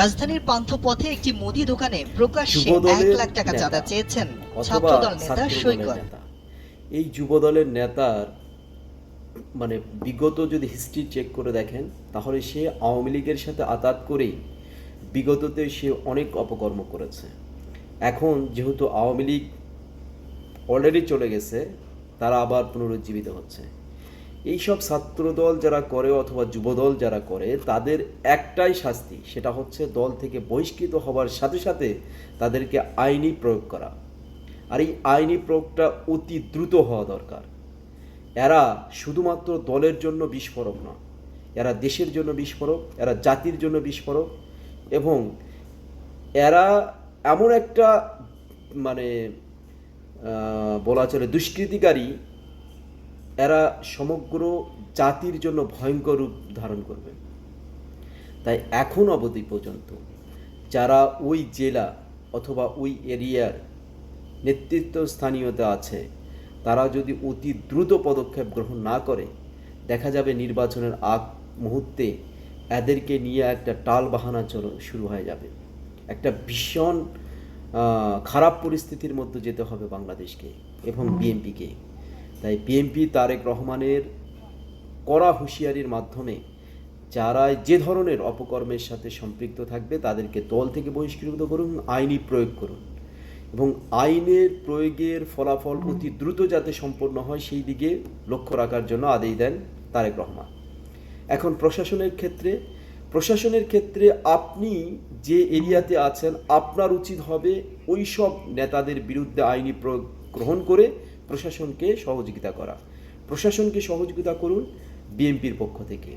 রাজধানীর পান্থপথে একটি মুদি দোকানে প্রকাশ্যে এক লাখ টাকা চাঁদা চেয়েছেন ছাত্রদল নেতা সৈকত। এই যুবদলের নেতার মানে বিগত যদি হিস্ট্রি চেক করে দেখেন তাহলে সে আওয়ামী লীগের সাথে আতাত করেই বিগততে সে অনেক অপকর্ম করেছে। এখন যেহেতু আওয়ামী লীগ অলরেডি চলে গেছে তারা আবার পুনরুজ্জীবিত হচ্ছে। এইসব ছাত্রদল যারা করে অথবা যুবদল যারা করে, তাদের একটাই শাস্তি, সেটা হচ্ছে দল থেকে বহিষ্কৃত হবার সাথে সাথে তাদেরকে আইনি প্রয়োগ করা। আর এই আইনি প্রয়োগটা অতি দ্রুত হওয়া দরকার। এরা শুধুমাত্র দলের জন্য বিস্ফোরক না এরা দেশের জন্য বিস্ফোরক, এরা জাতির জন্য বিস্ফোরক, এবং এরা এমন একটা মানে বলা চলে দুষ্কৃতিকারী এরা সমগ্র জাতির জন্য ভয়ঙ্কর রূপ ধারণ করবে। তাই এখন অবধি পর্যন্ত যারা ওই জেলা অথবা ওই এরিয়ার নেতৃত্ব স্থানীয়তা আছে তারা যদি অতি দ্রুত পদক্ষেপ গ্রহণ না করে দেখা যাবে নির্বাচনের আগ মুহূর্তে এদেরকে নিয়ে একটা টাল বাহানা চল- শুরু হয়ে যাবে। একটা ভীষণ খারাপ পরিস্থিতির মধ্যে যেতে হবে বাংলাদেশকে এবং বিএনপিকে। তাই বিএনপি তারেক রহমানের কড়া হুঁশিয়ারির মাধ্যমে যারা যে ধরনের অপকর্মের সাথে সম্পৃক্ত থাকবে, তাদেরকে দল থেকে বহিষ্কৃত করুন, আইনি প্রয়োগ করুন। এবং আইনের প্রয়োগের ফলাফল অতি দ্রুত যাতে সম্পন্ন হয়, সেই দিকে লক্ষ্য রাখার জন্য আদেশ দেন তারেক রহমান। এখন প্রশাসনের ক্ষেত্রে প্রশাসনের ক্ষেত্রে আপনি যে এরিয়াতে আছেন, আপনার উচিত হবে ওই সব নেতাদের বিরুদ্ধে আইনি প্রয়োগ গ্রহণ করে প্রশাসনকে সহযোগিতা করা। প্রশাসনকে সহযোগিতা করুন বিএনপির পক্ষ থেকে।